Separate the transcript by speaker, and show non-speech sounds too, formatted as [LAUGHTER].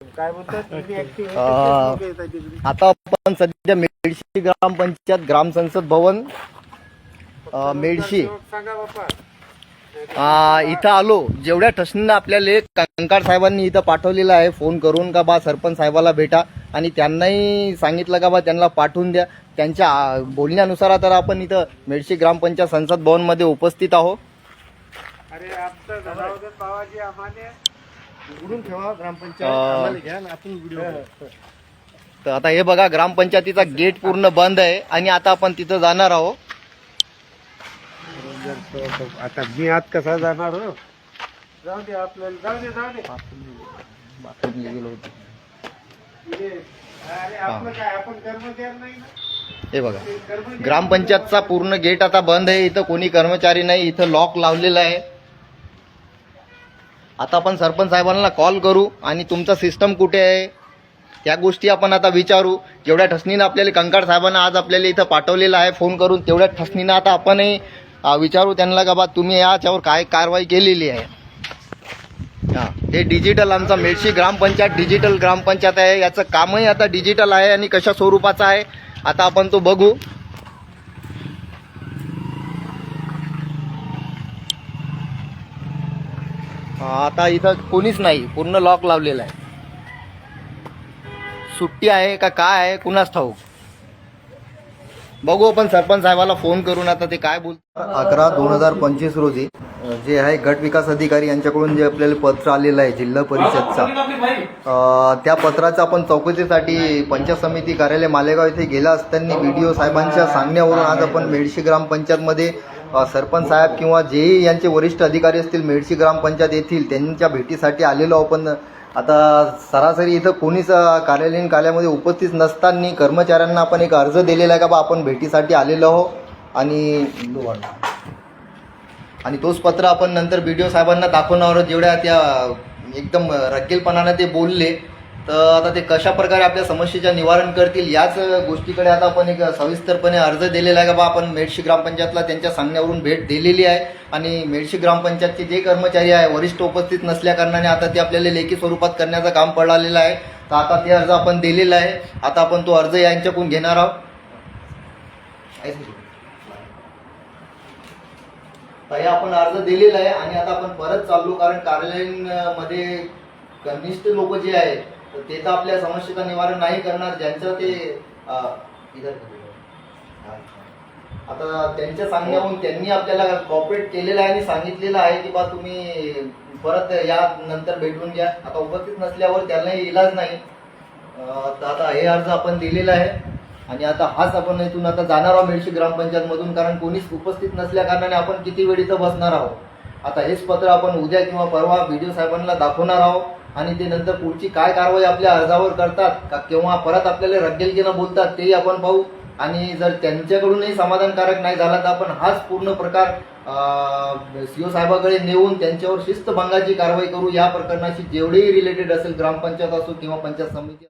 Speaker 1: काय बोलतात. [LAUGHS]
Speaker 2: आता आपण सध्या मेडशी ग्रामपंचायत ग्रामसंसद भवन अ, मेडशी. इथं आलो. जेवढ्या ठसनीनं आपल्याला कंकार साहेबांनी इथं पाठवलेलं आहे. फोन करून का बा सरपंच साहेबाला भेटा आणि त्यांनाही सांगितलं का बा त्यांना पाठवून द्या. त्यांच्या बोलण्यानुसार तर आपण इथं मेडशी ग्रामपंचायत संसद भवनमध्ये उपस्थित आहोत.
Speaker 1: अरे उघडून ठेवा ग्रामपंचायत
Speaker 2: आ.
Speaker 1: आम्हाला घ्या आणि आपण व्हिडिओ
Speaker 2: तर आता हे बघा ग्रामपंचायतीचा गेट पूर्ण बंद आहे आणि आता आपण तिथं जाणार आहोत.
Speaker 1: आता मी आत कसा जाणार हो? जाऊ दे आपल्याला जाऊ दे जाऊ दे.
Speaker 2: बाथरूमला गेलो होतो
Speaker 1: ये. अरे आपलं काय आपण कर्मचारी नाही ना?
Speaker 2: हे बघा
Speaker 1: कर्मचारी
Speaker 2: ग्रामपंचायतचा पूर्ण गेट आता बंद आहे इथं कोणी कर्मचारी नाही इथं लॉक लावलेलं आहे. आता आपण सरपंच साहेबांना कॉल करू आणि तुमचा सिस्टम कुठे आहे त्या गोष्टी आपण आता विचारू. जेवढ्या ठसनीनं आपल्याला कंकाळ साहेबांना आज आपल्याला इथं पाठवलेलं आहे फोन करून तेवढ्या ठसनीनं आता आपणही विचारू त्यांना का बा तुम्ही याच्यावर काय कारवाई केलेली आहे. हां हे डिजिटल आमचा मेळशी ग्रामपंचायत डिजिटल ग्रामपंचायत आहे. याचं कामही आता डिजिटल आहे आणि कशा स्वरूपाचं आहे आता आपण तो बघू. आता इथं कोणीच नाही. पूर्ण लॉक लावलेला आहे. सुट्टी आहे का काय आहे कुणाच ठाऊक? बघू आपण सरपंच साहेबाला फोन करून आता ते काय बोल अकरा दोन हजार पंचवीस रोजी जे आहे गट विकास अधिकारी यांच्याकडून जे आपल्याला पत्र आलेलं आहे जिल्हा परिषदचा त्या पत्राचा आपण चौकशीसाठी पंचायत समिती कार्यालय मालेगाव येथे गेला असताना व्हिडिओ साहेबांच्या सांगण्यावरून आज आपण मेडशी ग्रामपंचायतमध्ये सरपंच साहेब किंवा जे यांचे वरिष्ठ अधिकारी असतील मेडशी ग्रामपंचायत येथील त्यांच्या भेटीसाठी आलेलो आपण आता सरासरी इथं कोणीच कार्यालयीन कार्यामध्ये उपस्थित नसताना कर्मचाऱ्यांना आपण एक अर्ज दिलेला आहे का बा? आपण भेटीसाठी आलेलो आहो आणि आणि तोच पत्र आपण नंतर बी डी ओ साहेबांना दाखवणार आहोत. जेवढ्या त्या एकदम रक्केलपणानं ते बोलले. तर आता ते कशा प्रकारे आपल्या समस्येच्या निवारण करतील याच गोष्टीकडे आता आपण एक सविस्तरपणे अर्ज दिलेला आहे का बा? आपण मेडशी ग्रामपंचायतला त्यांच्या सांगण्यावरून भेट दिलेली आहे. आणि मेडशी ग्रामपंचायतचे जे कर्मचारी आहे वरिष्ठ उपस्थित नसल्याकारणाने आता ते आपल्याला लेखी स्वरूपात करण्याचं काम पडलेलं आहे. तर आता ते अर्ज आपण दिलेला आहे. आता आपण तो अर्ज यांच्याकडून घेणार आहोत. हे आपण अर्ज दिलेला आहे आणि आता आपण परत चाललो कारण कार्यालयीन मध्ये कनिष्ठ लोक जे आहेत तर ते तर आपल्या समस्येचं निवारण नाही करणार ज्यांचं ते इधर आता त्यांच्या सांगण्याहून त्यांनी आपल्याला कॉपरेट केलेलं आहे आणि सांगितलेलं आहे की बा तुम्ही परत या नंतर भेटून घ्या. आता उपस्थित नसल्यावर त्यांनाही इलाज नाही. तर आता हे अर्ज आपण दिलेला आहे. आणि आता हाच आपण इथून आता जाणार आहोत मेडशी ग्रामपंचायत मधून कारण कोणीच उपस्थित नसल्या कारणाने आपण किती वेळ इथं बसणार आहोत. आता हेच पत्र आपण उद्या किंवा परवा व्हिडिओ साहेबांना दाखवणार आहोत. आणि ते नंतर पुढची काय कारवाई आपल्या अर्जावर करतात का किंवा परत आपल्याला रद्देलकीनं बोलतात तेही आपण पाहू. आणि जर त्यांच्याकडूनही समाधानकारक नाही झाला तर आपण हाच पूर्ण प्रकार सीओ साहेबाकडे नेऊन त्यांच्यावर शिस्तभंगाची कारवाई करू. या प्रकरणाशी जेवढेही रिलेटेड असेल ग्रामपंचायत असो किंवा पंचायत समिती